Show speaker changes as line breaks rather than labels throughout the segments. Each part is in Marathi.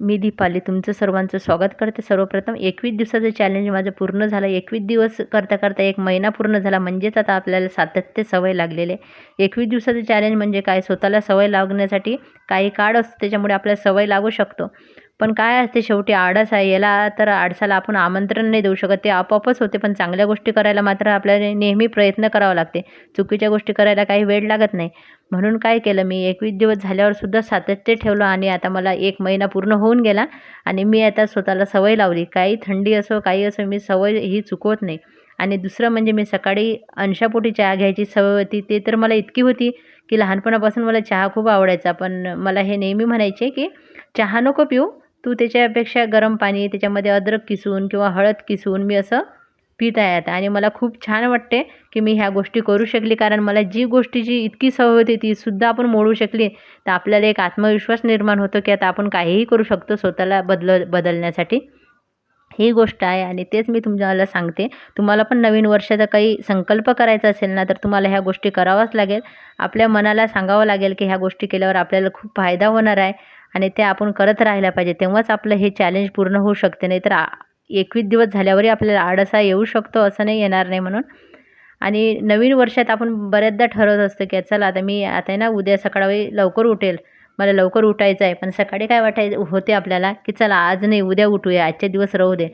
मी दीपाली तुमचं सर्वांचं स्वागत करते. सर्वप्रथम एकवीस दिवसाचं चॅलेंज माझं पूर्ण झालं. एकवीस दिवस करता करता एक महिना पूर्ण झाला. म्हणजेच आता आपल्याला सातत्य सवय लागलेले एकवीस दिवसाचं चॅलेंज म्हणजे काय? स्वतःला सवय लागण्यासाठी काही काळ असतो. त्याच्यामुळे आपल्याला सवय लागू शकतो. पण काय असते शेवटी आळस आहे याला तर आळसाला आपण आमंत्रण नाही देऊ शकत. ते आपोआपच होते पण चांगल्या गोष्टी करायला मात्र आपल्याला नेहमी प्रयत्न करावा लागते. चुकीच्या गोष्टी करायला काही वेळ लागत नाही. म्हणून काय केलं मी एकवीस दिवस झाल्यावर सुद्धा सातत्य ठेवलं आणि आता मला एक महिना पूर्ण होऊन गेला आणि मी आता स्वतःला सवय लावली. काही थंडी असो काही असो मी सवय ही चुकवत नाही. आणि दुसरं म्हणजे मी सकाळी अंशापोटी चहा घ्यायची सवय होती ते तर मला इतकी होती की लहानपणापासून मला चहा खूप आवडायचा. पण मला हे नेहमी म्हणायचे की चहा नको पिऊ तू त्याच्यापेक्षा गरम पाणी त्याच्यामध्ये अद्रक किसून किंवा हळद किसून मी असं पित आहे आता आणि मला खूप छान वाटते की मी ह्या गोष्टी करू शकली कारण मला जी गोष्टीची इतकी सवय होती ती सुद्धा आपण मोडू शकली. तर आपल्याला एक आत्मविश्वास निर्माण होतो की आता आपण काहीही करू शकतो स्वतःला बदल बदलण्यासाठी. ही गोष्ट आहे आणि तेच मी तुम्हाला सांगते. तुम्हाला पण नवीन वर्षाचा काही संकल्प करायचा असेल ना तर तुम्हाला ह्या गोष्टी कराव्याच लागेल. आपल्या मनाला सांगावं लागेल की ह्या गोष्टी केल्यावर आपल्याला खूप फायदा होणार आहे. आणि ते आपण करत राहायला पाहिजे. तेव्हाच आपलं हे चॅलेंज पूर्ण होऊ शकते. नाही तर एकवीस दिवस झाल्यावरही आपल्याला आळसा येऊ शकतो असं नाही येणार नाही म्हणून. आणि नवीन वर्षात आपण बऱ्याचदा ठरवत असतो की चला आता मी आता आहे ना उद्या सकाळी लवकर उठेल. मला लवकर उठायचं आहे. पण सकाळी काय वाटायचं होते आपल्याला की चला आज नाही उद्या उठूया. आजचे दिवस राहू दे.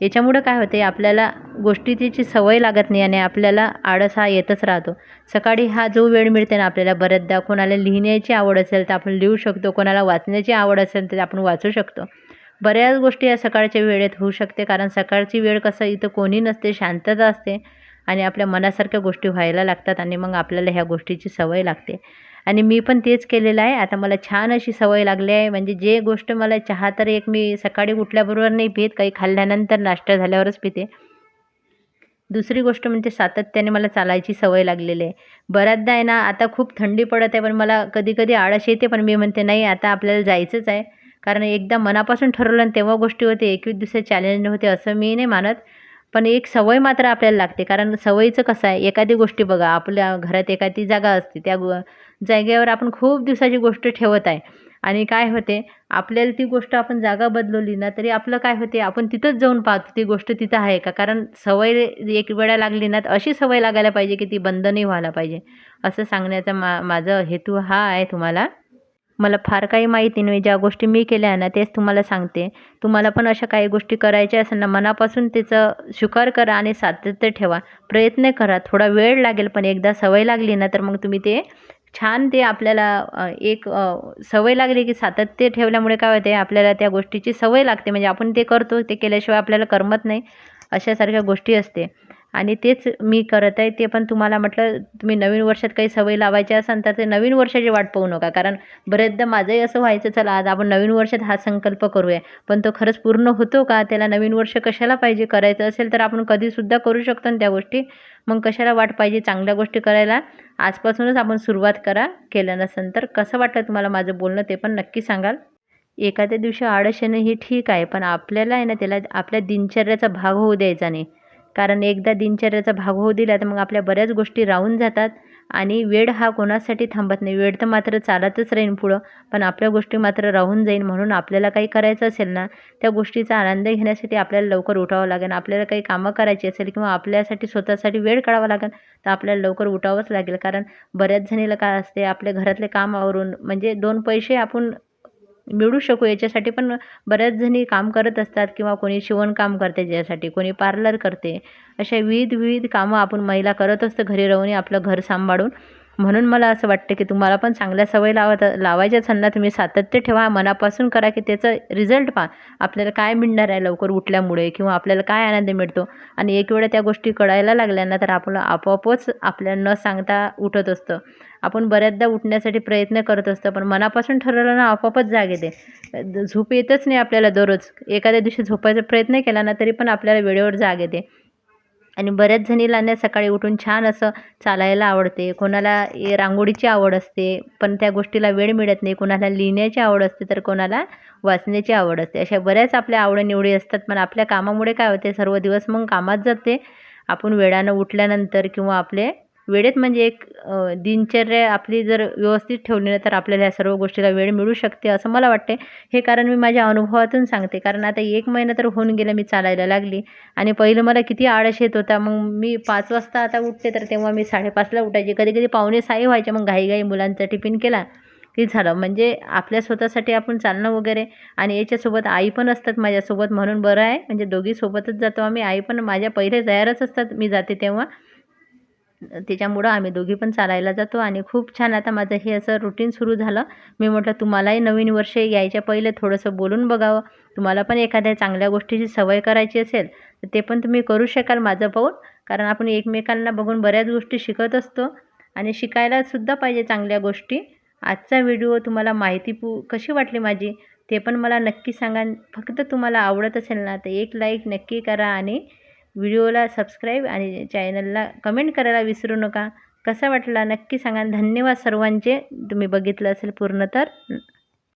याच्यामुळं काय होते आपल्याला गोष्टीची सवय लागत नाही आणि आपल्याला आळस हा येतच राहतो. सकाळी हा जो वेळ मिळते ना आपल्याला बऱ्याचदा कोणाला लिहिण्याची आवड असेल तर आपण लिहू शकतो कोणाला वाचण्याची आवड असेल तर आपण वाचू शकतो. बऱ्याच गोष्टी या सकाळच्या वेळेत होऊ शकते कारण सकाळची वेळ कसं इथं कोणी नसते शांतता असते आणि आपल्या मनासारख्या गोष्टी व्हायला लागतात आणि मग आपल्याला ह्या गोष्टीची सवय लागते. आणि मी पण तेच केलेलं आहे. आता मला छान अशी सवय लागली आहे. म्हणजे जे गोष्ट मला चहा तर एक मी सकाळी उठल्याबरोबर नाही पित काही खाल्ल्यानंतर नाश्ता झाल्यावरच पिते. दुसरी गोष्ट म्हणजे सातत्याने मला चालायची सवय लागलेली आहे. बऱ्याचदा आहे ना आता खूप थंडी पडत आहे पण मला कधी कधी आळस येते पण मी म्हणते नाही आता आपल्याला जायचंच आहे. कारण एकदा मनापासून ठरवलं आणि तेव्हा गोष्टी होते एकवीस दिवसाचे चॅलेंज होते असं मी नाही मानत. पण एक सवय मात्र आपल्याला लागते. कारण सवयीचं कसं आहे एखादी गोष्टी बघा आपल्या घरात एखादी जागा असते त्या गो जागेवर आपण खूप दिवसाची गोष्ट ठेवत आहे. आणि काय होते आपल्याला ती गोष्ट आपण जागा बदलवली ना तरी आपलं काय होते आपण तिथंच जाऊन पाहतो ती गोष्ट तिथं आहे का? कारण सवय एक वेळा लागली ना तर अशी सवय लागायला पाहिजे की ती बंद नाही व्हायला पाहिजे. असं सांगण्याचा मा माझा हेतू हा आहे तुम्हाला. मला फार काही माहिती नाही. ज्या गोष्टी मी केल्या ना तेच तुम्हाला सांगते. तुम्हाला पण अशा काही गोष्टी करायच्या असेल ना मनापासून त्याचं स्वीकार करा आणि सातत्य ठेवा. प्रयत्न करा. थोडा वेळ लागेल पण एकदा सवय लागली ना तर मग तुम्ही ते छान ते आपल्याला एक सवय लागली की सातत्य ठेवल्यामुळे काय होते आपल्याला त्या गोष्टीची सवय लागते. म्हणजे आपण ते करतो ते केल्याशिवाय आपल्याला करमत नाही अशासारख्या गोष्टी असते. आणि तेच मी करत आहे ते पण तुम्हाला म्हटलं तुम्ही नवीन वर्षात काही सवय लावायची असाल तर ते नवीन वर्षाची वाट पाहू नका. कारण बरेचदा माझंही असं व्हायचं चला आज आपण नवीन वर्षात हा संकल्प करूया. पण तो खरंच पूर्ण होतो का? त्याला नवीन वर्ष कशाला पाहिजे करायचं असेल तर आपण कधीसुद्धा करू शकतो ना त्या गोष्टी. मग कशाला वाट पाहिजे चांगल्या गोष्टी करायला? आजपासूनच आपण सुरुवात करा केलं नसेल तर कसं वाटलं तुम्हाला माझं बोलणं ते पण नक्की सांगाल. एखाद्या दिवशी आळस येणं हे ठीक आहे पण आपल्याला आहे ना त्याला आपल्या दिनचर्याचा भाग होऊ द्यायचा नाही. कारण एकदा दिनचर्याचा भाग होऊ दिला तर मग आपल्या बऱ्याच गोष्टी राहून जातात. आणि वेळ हा कोणासाठी थांबत नाही. वेळ तर मात्र चालतच राहीन पुढं पण आपल्या गोष्टी मात्र राहून जाईल म्हणून आपल्याला काही करायचं असेल ना त्या गोष्टीचा आनंद घेण्यासाठी आपल्याला लवकर उठावं लागेल. आपल्याला काही कामं करायची असेल किंवा आपल्यासाठी स्वतःसाठी वेळ काढावा लागेल तर आपल्याला लवकर उठावंच लागेल. कारण बऱ्याच जणीला काय असते आपल्या घरातले काम आवरून म्हणजे दोन पैसे आपण मिळू शकू. याच्यासाठी पण बऱ्याच जणी काम करत असतात किंवा कोणी शिवणकाम करते ज्यासाठी कोणी पार्लर करते. अशा विविध विविध कामं आपण महिला करत असतो घरी राहून आपलं घर सांभाळून. म्हणून मला असं वाटतं की तुम्हाला पण चांगल्या सवय लावत लावायच्या सल्ला तुम्ही सातत्य ठेवा. मनापासून करा की त्याचं रिझल्ट पहा. आपल्याला काय मिळणार आहे लवकर उठल्यामुळे किंवा आपल्याला काय आनंद मिळतो? आणि एक वेळा त्या गोष्टी कळायला लागल्या ना तर आपलं आपोआपच आपल्याला न सांगता उठत असतं. आपण बऱ्याचदा उठण्यासाठी प्रयत्न करत असतो पण मनापासून ठरवलं ना आपोआपच जाग येते. झोप येतच नाही आपल्याला दररोज. एखाद्या दिवशी झोपायचा प्रयत्न केला ना तरी पण आपल्याला वेळेवर जाग येते. आणि बऱ्याच जणीला ना सकाळी उठून छान असं चालायला आवडते. कोणाला रांगोळीची आवड असते पण त्या गोष्टीला वेळ मिळत नाही. कोणाला लिहिण्याची आवड असते तर कोणाला वाचण्याची आवड असते. अशा बऱ्याच आपल्या आवडनिवडी असतात पण आपल्या कामामुळे काय होते सर्व दिवस मग कामात जाते. आपण वेळानं उठल्यानंतर किंवा आपले वेळेत म्हणजे एक दिनचर्या आपली जर व्यवस्थित ठेवली ना तर आपल्याला ह्या सर्व गोष्टीला वेळ मिळू शकते असं मला वाटते हे कारण मी माझ्या अनुभवातून सांगते. कारण आता एक महिना तर होऊन गेला मी चालायला लागली आणि पहिलं मला किती आळस येत होता. मग मी पाच वाजता आता उठते तर तेव्हा मी साडेपाचला उठायचे. कधी कधी पाहुणे साई व्हायचे. मग घाईघाई मुलांचा टिफिन केला की झालं. म्हणजे आपल्या स्वतःसाठी आपण चालणं वगैरे आणि याच्यासोबत आई पण असतात माझ्यासोबत म्हणून बरं आहे. म्हणजे दोघी सोबतच जातो आम्ही. आई पण माझ्या पहिले तयारच असतात. मी जाते तेव्हा. त्याच्यामुळं आम्ही दोघी पण चालायला जातो आणि खूप छान आता माझं हे असं रुटीन सुरू झालं. मी म्हटलं तुम्हालाही नवीन वर्ष यायच्या पहिले थोडंसं बोलून बघावं. तुम्हाला पण एखाद्या चांगल्या गोष्टीची सवय करायची असेल तर ते पण तुम्ही करू शकाल माझं पाहून कारण आपण एकमेकांना बघून बऱ्याच गोष्टी शिकत असतो आणि शिकायलासुद्धा पाहिजे चांगल्या गोष्टी. आजचा व्हिडिओ तुम्हाला माहिती पू कशी वाटली माझी ते पण मला नक्की सांगा. फक्त तुम्हाला आवडत असेल ना तर एक लाईक नक्की करा आणि व्हिडिओला सबस्क्राईब आणि चॅनलला कमेंट करायला विसरू नका. कसा वाटला? नक्की सांगा. धन्यवाद सर्वांचे. तुम्ही बघितलं असेल पूर्ण तर.